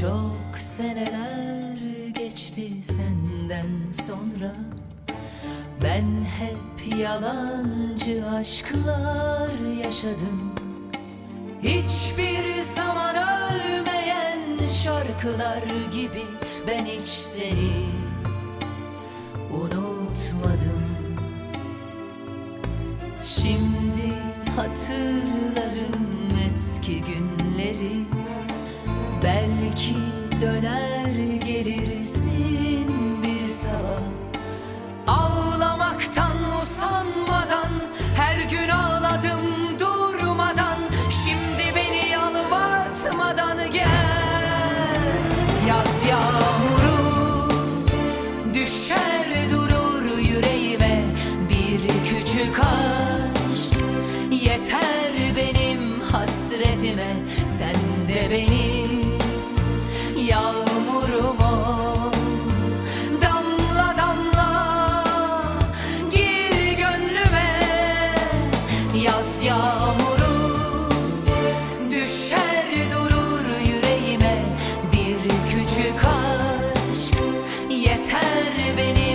Çok seneler geçti senden sonra. Ben hep yalancı aşklar yaşadım. Hiçbir zaman ölmeyen şarkılar gibi Ben hiç seni unutmadım. Şimdi hatırlarım Belki döner gelirsin bir sabah. Ağlamaktan usanmadan Her gün ağladım durmadan. Şimdi beni yalvartmadan gel. Yaz yağmuru Düşer durur yüreğime. Bir küçük aşk Yeter benim hasretime. Sen de benim Yaz yağmuru düşer durur yüreğime Bir küçük aşk. Yeter benim